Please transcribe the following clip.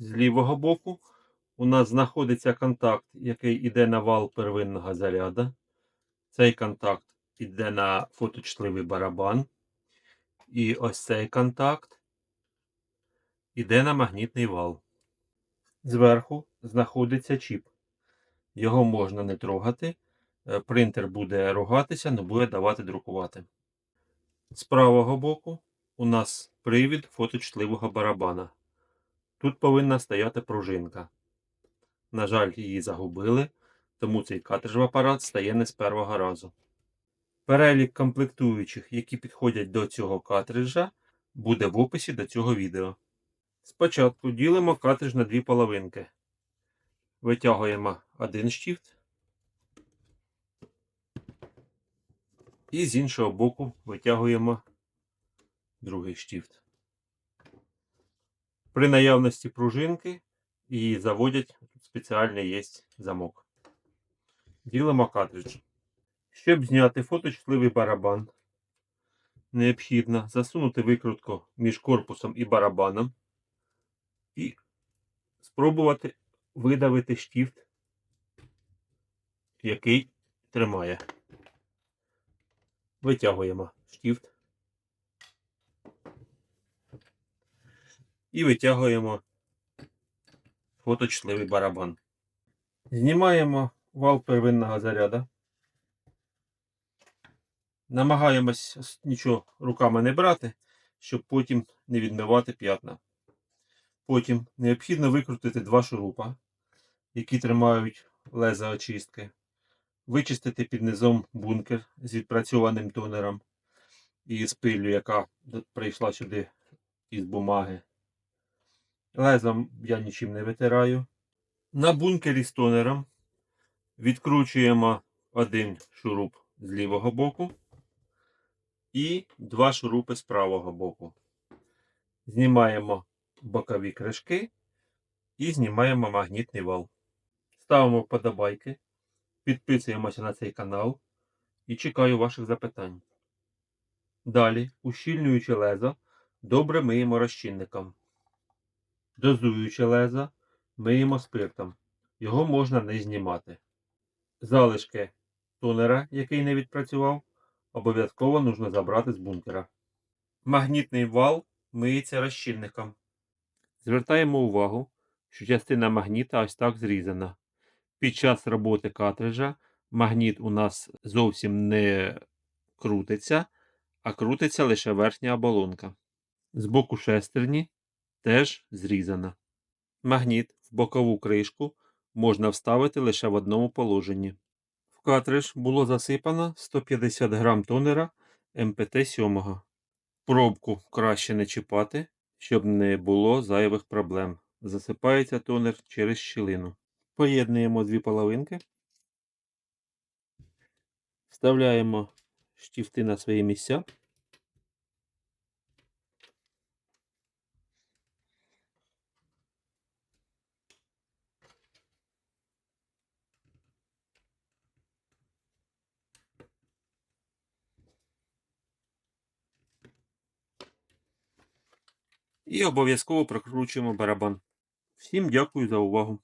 З лівого боку у нас знаходиться контакт, який йде на вал первинного заряду. Цей контакт йде на фоточутливий барабан. І ось цей контакт йде на магнітний вал. Зверху знаходиться чіп. Його можна не трогати. Е, Принтер буде ругатися, не буде давати друкувати. З правого боку у нас привід фоточутливого барабана. Тут повинна стояти пружинка. На жаль, її загубили, тому цей картриджовий апарат стає не з першого разу. Перелік комплектуючих, які підходять до цього картриджа, буде в описі до цього відео. Спочатку ділимо картридж на дві половинки. Витягуємо один штифт. І з іншого боку витягуємо другий штифт. При наявності пружинки її заводять, спеціальний є замок. Ділимо картридж. Щоб зняти фоточутливий барабан, необхідно засунути викрутку між корпусом і барабаном і спробувати видавити штифт, який тримає. Витягуємо штифт. І витягуємо фоточутливий барабан. Знімаємо вал первинного заряду. Намагаємось нічого руками не брати, щоб потім не відмивати п'ятна. Потім необхідно викрутити два шурупа, які тримають леза очистки. Вичистити під низом бункер з відпрацьованим тонером і з пиллю, яка прийшла сюди із бумаги. Лезом я нічим не витираю. На бункері з тонером відкручуємо один шуруп з лівого боку і два шурупи з правого боку. Знімаємо бокові кришки і знімаємо магнітний вал. Ставимо вподобайки, підписуємося на цей канал і чекаю ваших запитань. Далі, ущільнюючи лезо, добре миємо розчинником. Дозуючи лезо, миємо спиртом. Його можна не знімати. Залишки тонера, який не відпрацював, обов'язково нужно забрати з бункера. Магнітний вал миється розчинником. Звертаємо увагу, що частина магніта ось так зрізана. Під час роботи картриджа магніт у нас зовсім не крутиться, а крутиться лише верхня оболонка. З боку шестерні теж зрізана. Магніт в бокову кришку можна вставити лише в одному положенні. В картридж було засипано 150 грам тонера МПТ-7. Пробку краще не чіпати, щоб не було зайвих проблем. Засипається тонер через щілину. Поєднуємо дві половинки. Вставляємо штифти на свої місця. І обов'язково прокручуємо барабан. Всім дякую за увагу.